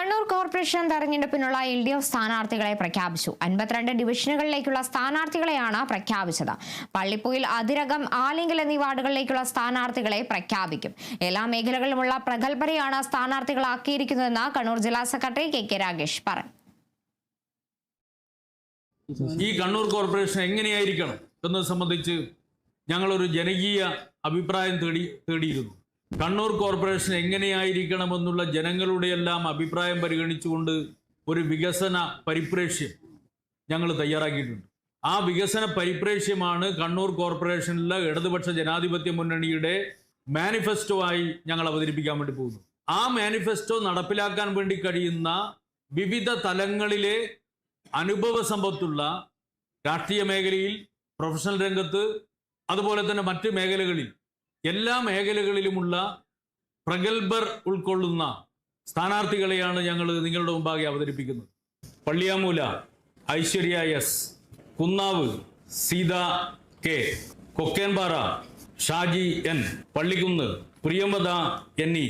Kannur corporation തെരഞ്ഞെടുപ്പിനുള്ള L D F സ്ഥാനാർത്ഥികളെ പ്രഖ്യാപിച്ചു. അൻപത്തിരണ്ട് ഡിവിഷനുകളിലേക്കുള്ള സ്ഥാനാർത്ഥികളെയാണ് പ്രഖ്യാപിച്ചത്. പള്ളിപ്പുയിൽ അതിരകം ആലിങ്കൽ എന്നീ വാർഡുകളിലേക്കുള്ള സ്ഥാനാർത്ഥികളെ പ്രഖ്യാപിക്കും. എല്ലാ മേഖലകളിലുമുള്ള പ്രഗത്ഭരെയാണ് സ്ഥാനാർത്ഥികളാക്കിയിരിക്കുന്നതെന്ന് കണ്ണൂർ ജില്ലാ സെക്രട്ടറി കെ കെ രാഗേഷ് പറഞ്ഞു. ഈ കണ്ണൂർ കോർപ്പറേഷൻ എങ്ങനെയായിരിക്കണം? എന്നത് സംബന്ധിച്ച് ഞങ്ങളൊരു ജനകീയ അഭിപ്രായം തേടി തേടിയിരുന്നു. കണ്ണൂർ കോർപ്പറേഷൻ എങ്ങനെയായിരിക്കണമെന്നുള്ള ജനങ്ങളുടെ എല്ലാം അഭിപ്രായം പരിഗണിച്ചുകൊണ്ട് ഒരു വികസന പരിപ്രേക്ഷ്യം ഞങ്ങൾ തയ്യാറാക്കിയിട്ടുണ്ട്. ആ വികസന പരിപ്രേക്ഷ്യമാണ് കണ്ണൂർ കോർപ്പറേഷനിലെ ഇടതുപക്ഷ ജനാധിപത്യ മുന്നണിയുടെ മാനിഫെസ്റ്റോ ആയി ഞങ്ങൾ അവതരിപ്പിക്കാൻ വേണ്ടി പോകുന്നു. ആ മാനിഫെസ്റ്റോ നടപ്പിലാക്കാൻ വേണ്ടി കഴിയുന്ന വിവിധ തലങ്ങളിലെ അനുഭവ സമ്പത്തുള്ള രാഷ്ട്രീയ മേഖലയിൽ പ്രൊഫഷണൽ രംഗത്ത് അതുപോലെ തന്നെ മറ്റ് മേഖലകളിൽ എല്ലാ മേഖലകളിലുമുള്ള പ്രഗത്ഭർ ഉൾക്കൊള്ളുന്ന സ്ഥാനാർത്ഥികളെയാണ് ഞങ്ങൾ നിങ്ങളുടെ മുമ്പാകെ അവതരിപ്പിക്കുന്നത്. Palliyamoola Aishwarya S Kunnavu Seetha K Kokkenpara Shaji N Pallikkunnu Priyamatha എന്നീ